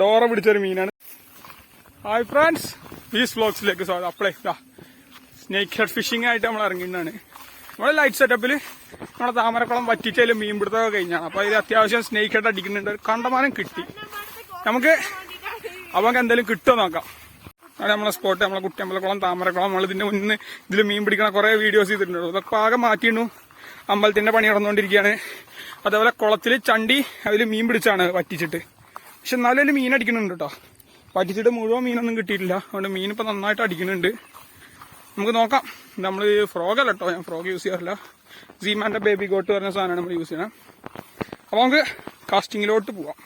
Dora പിടിച്ചൊരു മീനാണ്. Hi friends. ബീസ് ബ്ലോക്സിലേക്ക് സ്വാഗതം. അപ്പളേ ഇതാ സ്നേക്ക് ഹെഡ് ഫിഷിംഗ് ആയിട്ട് നമ്മൾ ഇറങ്ങിയിട്ടാണ്. നമ്മുടെ ലൈറ്റ് സെറ്റപ്പിൽ നമ്മുടെ താമരക്കുളം വറ്റിച്ചതിൽ മീൻ പിടുത്തമൊക്കെ കഴിഞ്ഞാണ്. അപ്പോൾ ഇത് അത്യാവശ്യം സ്നേക്ക് ഹെഡ് അടിക്കുന്നുണ്ട്. ഒരു കണ്ടമാനം കിട്ടി. നമുക്ക് അവർക്ക് എന്തെങ്കിലും കിട്ടുമോ നോക്കാം. അതാണ് നമ്മളെ സ്പോട്ട് നമ്മളെ കുട്ടിയമ്പലക്കുളം താമരക്കുളം. നമ്മൾ ഇതിന്റെ മുന്നിൽ ഇതിൽ മീൻ പിടിക്കണ കുറേ വീഡിയോസ് ചെയ്തിട്ടുണ്ട്. അതൊക്കെ ആകെ മാറ്റിയിട്ടു അമ്പലത്തിന്റെ പണി നടന്നുകൊണ്ടിരിക്കുകയാണ്. അതേപോലെ കുളത്തിൽ ചണ്ടി അതിൽ മീൻ പിടിച്ചാണ് വറ്റിച്ചിട്ട്. പക്ഷെ എന്നാലും അതിൽ മീൻ അടിക്കുന്നുണ്ട് കേട്ടോ വറ്റിച്ചിട്ട് മുഴുവൻ മീനൊന്നും കിട്ടിയിട്ടില്ല. അതുകൊണ്ട് മീൻ ഇപ്പൊ നന്നായിട്ട് അടിക്കുന്നുണ്ട്. നമുക്ക് നോക്കാം. നമ്മൾ ഫ്രോഗ് അല്ല കേട്ടോ ഞാൻ ഫ്രോഗ് യൂസ് ചെയ്യാറില്ല. സീമാന്റെ ബേബി ഗോട്ട് പറഞ്ഞ സാധനമാണ് നമ്മൾ യൂസ് ചെയ്യണം അപ്പോൾ നമുക്ക് കാസ്റ്റിങ്ങിലോട്ട് പോവാം.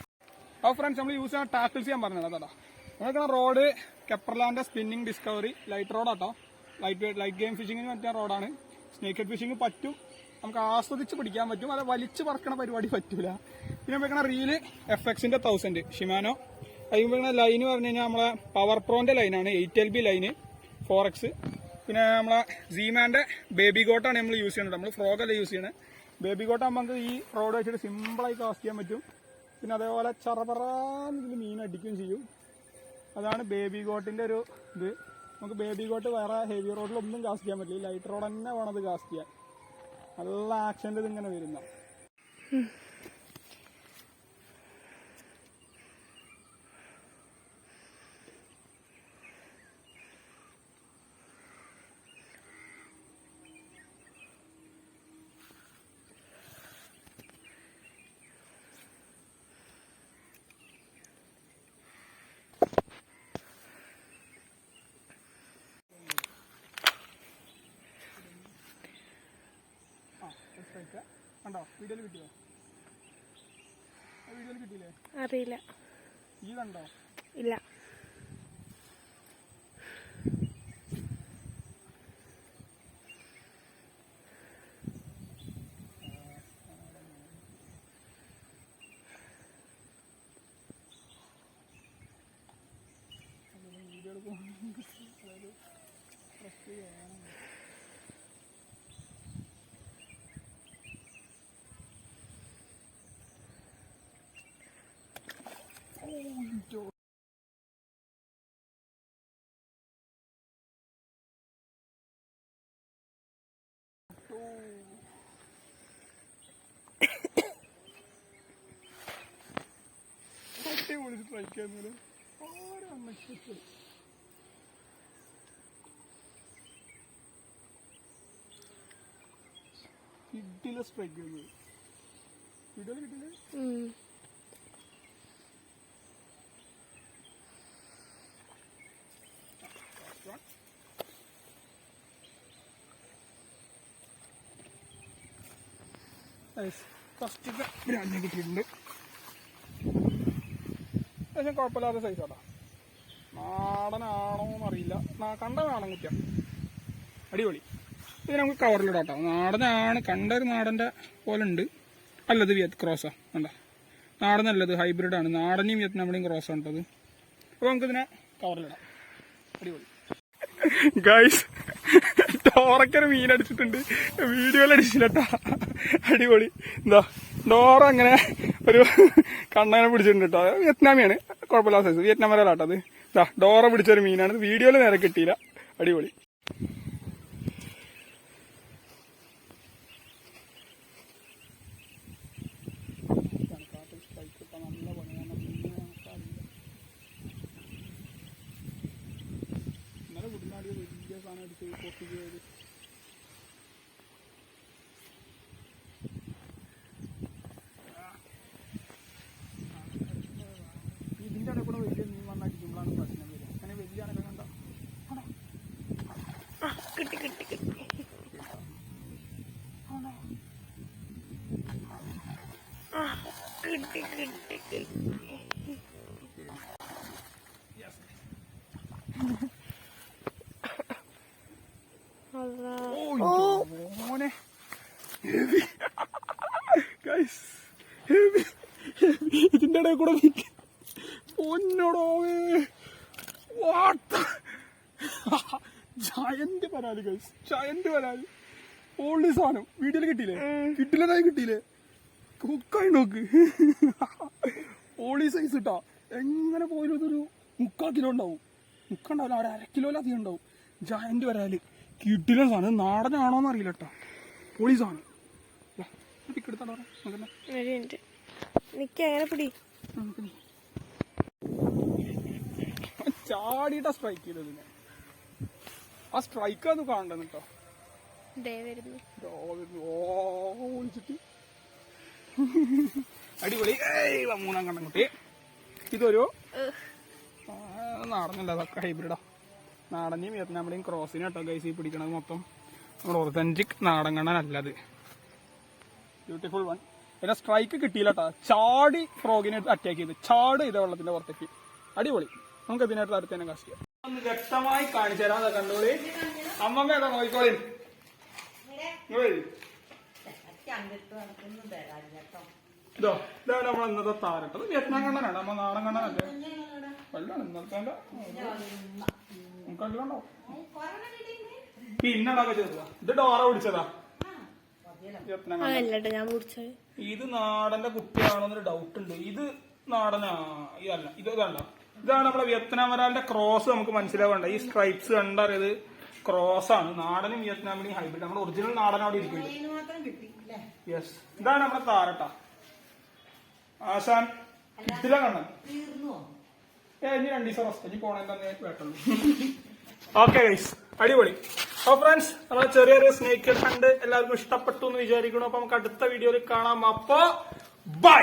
അപ്പോൾ ഫ്രണ്ട്സ് നമ്മൾ യൂസ് ചെയ്യാൻ ടാക്കിൾസ് ചെയ്യാൻ പറഞ്ഞത് കേട്ടോ. നമുക്ക് റോഡ് കെപ്പർലാൻഡ് സ്പിന്നിങ് ഡിസ്കവറി ലൈറ്റ് റോഡാട്ടോ ലൈറ്റ് ലൈറ്റ് ഗെയിം ഫിഷിങ്ങിന് പറ്റിയ റോഡാണ് സ്നേക്ക് ഹെഡ് ഫിഷിംഗ് പറ്റും. നമുക്ക് ആസ്വദിച്ച് പിടിക്കാൻ പറ്റും. അത് വലിച്ചു പറക്കണ പരിപാടി പറ്റൂല. പിന്നെ വെക്കണ റീൽ എഫ് എക്സിന്റെ തൗസൻഡ് ഷിമാനോ. അതിന് വെക്കണ ലൈന് പറഞ്ഞു കഴിഞ്ഞാൽ നമ്മളെ പവർ പ്രോന്റെ ലൈനാണ് eight L B line four X പിന്നെ നമ്മളെ സീമാന്റെ ബേബി ഗോട്ടാണ് നമ്മൾ യൂസ് ചെയ്യുന്നത്. നമ്മൾ ഫ്രോഗ് അല്ല യൂസ് ചെയ്യണത് ബേബി ഗോട്ട് നമുക്ക് ഈ റോഡ് വെച്ചിട്ട് സിമ്പിളായി കാസ്റ്റ് ചെയ്യാൻ പറ്റും. പിന്നെ അതേപോലെ ചറപറാന്ന് മീൻ അടിക്കുകയും ചെയ്യും. അതാണ് ബേബി ഗോട്ടിന്റെ ഒരു ഇത്. നമുക്ക് ബേബി ഗോട്ട് വേറെ ഹെവി റോഡിലൊന്നും കാസ്റ്റ് ചെയ്യാൻ പറ്റില്ല. ലൈറ്റ് റോഡ് തന്നെ വേണം അത് കാസ്റ്റ് ചെയ്യാൻ. നല്ല ആക്ഷന്റെ ഇത് ഇങ്ങനെ വരുന്ന ആ സ്ട്രൈറ്റ് കണ്ടോ? വീഡിയോയിൽ കിട്ടിയോ? വീഡിയോയിൽ കിട്ടിയില്ലേ? അറിയില്ല. ഈ കണ്ടോ? ഇല്ല. വീഡിയോ പോകുന്നത് അതായത് പ്രസ് ചെയ്യണം അടിപൊളി സ്ട്രൈക്ക് ആരും അമ്മയ്ക്ക് കിട്ടില്ല. സ്ട്രൈക്ക് വീഡിയോയിൽ കിട്ടില്ലേ ഉം. ഫസ്റ്റ് ബ്രാൻഡിനെ കിട്ടിയിട്ടുണ്ട് പക്ഷേ കുഴപ്പമില്ലാത്ത സൈസാട്ടാ നാടനാണോ എന്നറിയില്ല. നാ- കണ്ട നാടൻ അടിപൊളി. ഇത് നമുക്ക് കവറിലിടാം കേട്ടോ നാടനാണ്. കണ്ട ഒരു നാടന്റെ പോലെ ഉണ്ട്. അല്ലത് വിയത് ക്രോസാണ് കണ്ട. നാടൻ നല്ലത് ഹൈബ്രിഡ് ആണ്. നാടനെയും വിയറ്റ്നാമിനെയും ക്രോസ് ആണ് കേട്ടത് അപ്പോൾ നമുക്കിതിനെ കവറിലിടാം അടിപൊളി. ഗൈസ് ഡോറയ്ക്കൊരു മീൻ അടിച്ചിട്ടുണ്ട്. വീഡിയോയിൽ അടിച്ചില്ലട്ടാ അടിപൊളി. എന്താ ഡോറ അങ്ങനെ ഒരു കണ്ണനെ പിടിച്ചിട്ടുണ്ട് കേട്ടോ വിയറ്റ്നാമിയാണ്. കുഴപ്പമില്ലാത്ത സൈസ് വിയറ്റ്നാം വരെ കേട്ടത് ഇതാ ഡോറ പിടിച്ചൊരു മീനാണ്. വീഡിയോയിൽ നേരെ കിട്ടിയില്ല. അടിപൊളി ഇന്നലെ കുട്ടനാടി വലിയ സാധനം അടിച്ച് പൊട്ടി പോയത് ഇതിന്റെ ഇടയിൽ കൂടെ വലിയ മീൻ വന്നടിക്കുമ്പോഴാണ് പ്രശ്നം വരിക അങ്ങനെ വലിയ അനക്കം കണ്ട ആ, കിട്ടി കിട്ടി കിട്ടി ആ, കിട്ടി കിട്ടി കിട്ടി അതാ ഓ മോനെ ഇടയിൽ കൂടെ നിൽക്ക വാട്ട് ജയന്റ് പരാതി ഗൈസ് ജയന്റ് പരാതി ഓൾഡ് സാധനം വീട്ടിൽ കിട്ടിയില്ലേ കിട്ടില്ലതായി കിട്ടിയില്ലേ കുക്കായി നോക്ക് ഓളി സൈസ് ഇട്ടാ എങ്ങനെ പോയാലും ഇതൊരു മുക്കാൽ കിലോ ഉണ്ടാവും മുക്കുണ്ടാവില്ല അവിടെ അര കിലോയിലധികം ഉണ്ടാവും ജയന്റ് വരാൽ കിട്ടില്ല സാധനം നാടനാണോ എന്ന് അറിയില്ല കേട്ടോ പൊളി സാധനം ചാടിയിട്ടാ സ്ട്രൈക്ക് ചെയ്തത് ഞാൻ ആ സ്ട്രൈക്ക് അത് കാണണ്ടെന്ന് കേട്ടോ ഓ വിളിച്ചിട്ട് അടിപൊളി. മൂന്നാം കണ്ണം കുട്ടി. ഇതൊരു നാടനല്ല അതൊക്കെ ഹൈബ്രിഡാ നാടനെയും വിയറ്റ്നാമിലെയും ക്രോസിനും കേട്ടോ ഗൈസ് ഈ പിടിക്കണത് മൊത്തം. നമ്മുടെ ഒതന്റിക് നാടൻ കണ്ണനല്ലത് ബ്യൂട്ടിഫുൾ വൺ പിന്നെ സ്ട്രൈക്ക് കിട്ടിയില്ല കേട്ടോ ചാടി ഫ്രോഗിനെ അറ്റാക്ക് ചെയ്ത്. ചാട് ചെയ്ത വെള്ളത്തിന്റെ പുറത്തേക്ക്. അടിപൊളി. നമുക്ക് ഇതിനായിട്ട് അടുത്ത് തന്നെ കാസ്റ്റ് ഒന്ന് വ്യക്തമായി കാണിച്ചു തരാം. കണ്ടോളി. അമ്മമ്മ ഏതാ നോക്കിക്കോളി. ഇങ്ങ് വരൂ. ഇതോ ഇതാണ് നമ്മൾ ഇന്നത്തെ താരട്ടത്. വിയറ്റ്നാം കണ്ണനാണ്. നമ്മ നാടൻ കണ്ണനല്ലേ? വെള്ളമാണ് ഇന്നത്തെ നമുക്ക് കണ്ടോ? പിന്നടൊക്കെ ചെറുതാ ഇത് ഡോറ പിടിച്ചതാ. ഇത് നാടന്റെ കുട്ടിയാണോന്നൊരു ഡൗട്ട് ഉണ്ട് ഇത് നാടനാ ഇതല്ല ഇത് ഇതല്ല. ഇതാണ് നമ്മളെ വിയറ്റ്നാം വരാലിന്റെ ക്രോസ് നമുക്ക് മനസ്സിലാവണ്ട. ഈ സ്ട്രൈപ്സ് കണ്ടറിയത് ക്രോസ് ആണ്. നാടനും വിയറ്റ്നാമിനെയും ഹൈബ്രിഡ് നമ്മുടെ ഒറിജിനൽ നാടൻ അവിടെ ഇരിക്കുന്നുണ്ട് യെസ് ഇതാണ് നമ്മുടെ താരട്ട ആശാൻ ഇതിലെ കണ്ണൻ ഏ ഇനി രണ്ടു ദിവസം റെസ്റ്റ് ഇനി പോണേ തന്നെ വേട്ടുള്ളൂ. ഓക്കെ ഗൈസ് അടിപൊളി. അപ്പൊ ഫ്രണ്ട്സ് നമ്മുടെ ചെറിയ ചെറിയ സ്നേക്ക് കണ്ട് എല്ലാവർക്കും ഇഷ്ടപ്പെട്ടു എന്ന് വിചാരിക്കണം അപ്പൊ നമുക്ക് അടുത്ത വീഡിയോയിൽ കാണാം. അപ്പൊ ബൈ